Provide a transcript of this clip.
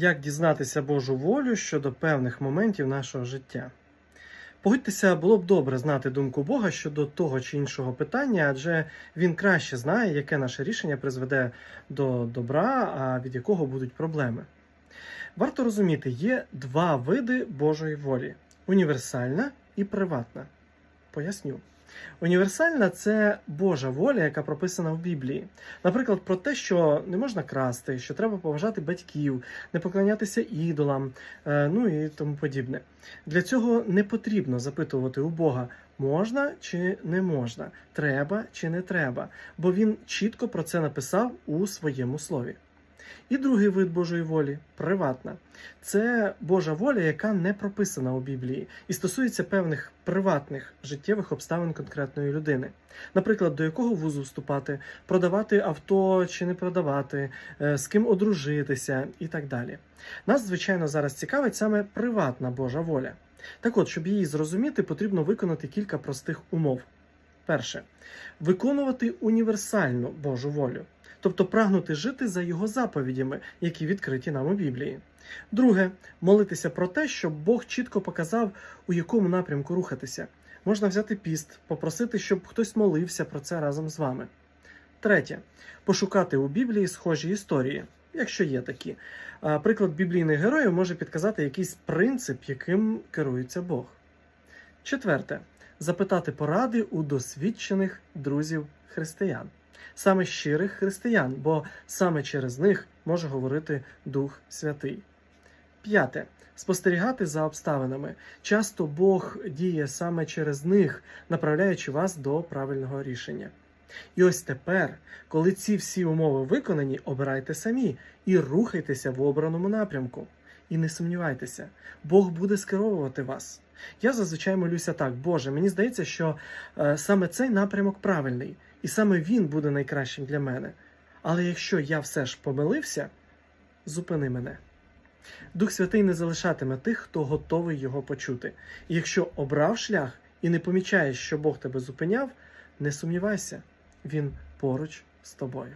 Як дізнатися Божу волю щодо певних моментів нашого життя? Погодьтеся, було б добре знати думку Бога щодо того чи іншого питання, адже він краще знає, яке наше рішення призведе до добра, а від якого будуть проблеми. Варто розуміти, є два види Божої волі: універсальна і приватна. Поясню. Універсальна це Божа воля, яка прописана в Біблії. Наприклад, про те, що не можна красти, що треба поважати батьків, не поклонятися ідолам, е, ну і тому подібне. Для цього не потрібно запитувати у Бога, можна чи не можна, треба чи не треба, бо він чітко про це написав у своєму слові. І другий вид Божої волі приватна. Це Божа воля, яка не прописана у Біблії і стосується певних приватних життєвих обставин конкретної людини. Наприклад, до якого вузу вступати, продавати авто чи не продавати, е, з ким одружитися і так далі. Нас, звичайно, зараз цікавить саме приватна Божа воля. Так от, щоб її зрозуміти, потрібно виконати кілька простих умов. Перше виконувати універсальну Божу волю, тобто прагнути жити за його заповідями, які відкриті нам у Біблії. Друге молитися про те, щоб Бог чітко показав, у якому напрямку рухатися. Можна взяти піст, попросити, щоб хтось молився про це разом з вами. Третє пошукати у Біблії схожі історії, якщо є такі. Приклад біблійних героїв може підказати якийсь принцип, яким керується Бог. Четверте запитати поради у досвідчених друзів християн, саме щирих християн, бо саме через них може говорити Дух Святий. П'яте. Спостерігати за обставинами. Часто Бог діє саме через них, направляючи вас до правильного рішення. І ось тепер, коли ці всі умови виконані, обирайте самі і рухайтеся в обраному напрямку. І не сумнівайтеся, Бог буде скеровувати вас. Я зазвичай молюся так, Боже, мені здається, що е, саме цей напрямок правильний, і саме він буде найкращим для мене. Але якщо я все ж помилився, зупини мене. Дух Святий не залишатиме тих, хто готовий його почути. І якщо обрав шлях і не помічаєш, що Бог тебе зупиняв, не сумнівайся, він поруч з тобою.